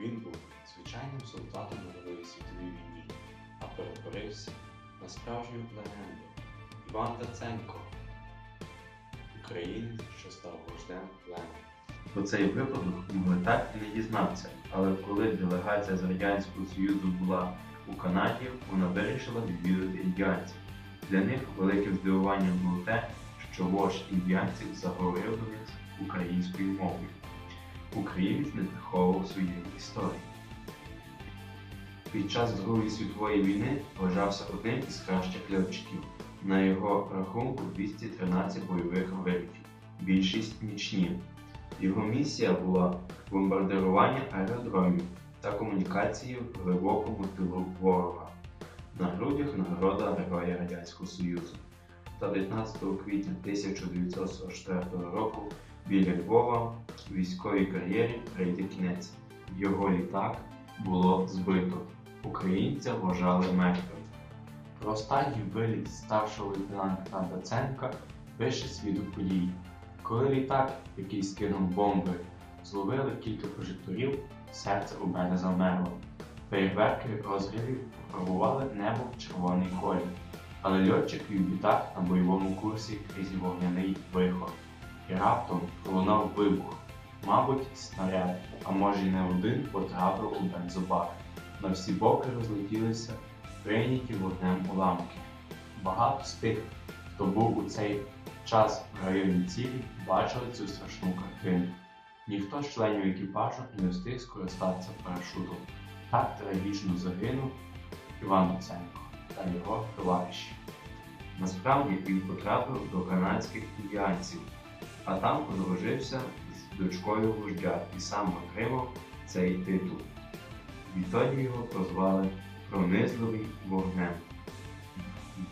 Він був звичайним солдатом на Другій світовій війні, а перетворився на справжню легенду. Іван Даценко, українець, що став вождем племені. Про цей випадок могли так і не дізнатися, але коли делегація з Радянського Союзу була у Канаді, вона вирішила відвідати індіанців. Для них великим здивуванням було те, що вождь індіанців заговорив до них українською мовою. Українець не приховував своєї історії. Під час Другої світової війни вважався одним із кращих льотчиків. На його рахунку 213 бойових вилітів, більшість нічні. Його місія була бомбардирування аеродромів та комунікації в глибокому тилу ворога. На грудях нагорода Героя Радянського Союзу. Та 19 квітня 1944 року біля Львова військовій кар'єрі прийде кінець. Його літак було збито. Українця вважали мертвим. Про останній виліт старшого лейтенанта Даценка пише свідок подій. Коли літак, який скинув бомби, зловили кілька прожекторів, серце у мене замерло. Фейерверки розривів пофарбували небо в червоний колір, але льотчик вів літак на бойовому курсі крізь вогняний вихор. І раптом пролунав вибух. Мабуть, снаряд, а може й не один потрапив у бензобак. На всі боки розлетілися прийняті вогнем уламки. Багато з тих, хто був у цей час в районі цілі, бачили цю страшну картину. Ніхто з членів екіпажу не встиг скористатися парашутом. Так трагічно загинув Іван Доценко та його товариші. Насправді він потрапив до канадських індіанців, а там одружився з дочкою вождя і сам отримав цей титул. Відтоді його прозвали пронизливий вогнем.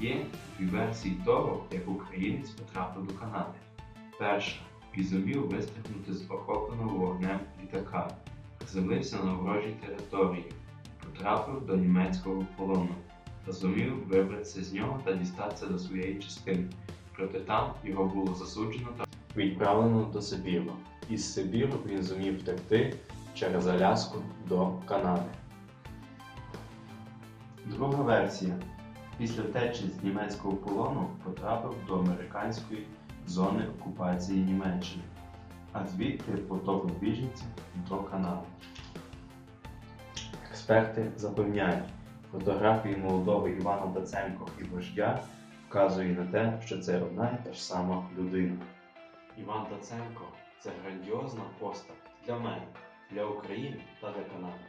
Є дві версії того, як українець потрапив до Канади. Перша і зумів з охопленого вогнем літака, приземлився на ворожій території, потрапив до німецького полону та зумів вибратися з нього та дістатися до своєї частини. Проте там його було засуджено та Відправлено до Сибіру. Із Сибіру він зумів втекти через Аляску до Канади. Друга версія. Після втечі з німецького полону потрапив до американської зони окупації Німеччини, а звідти потоком біженців до Канади. Експерти запевняють, фотографії молодого Івана Даценко і вождя вказує на те, що це одна і та ж сама людина. Іван Даценко це грандіозна постать для мене, для України та для Канади.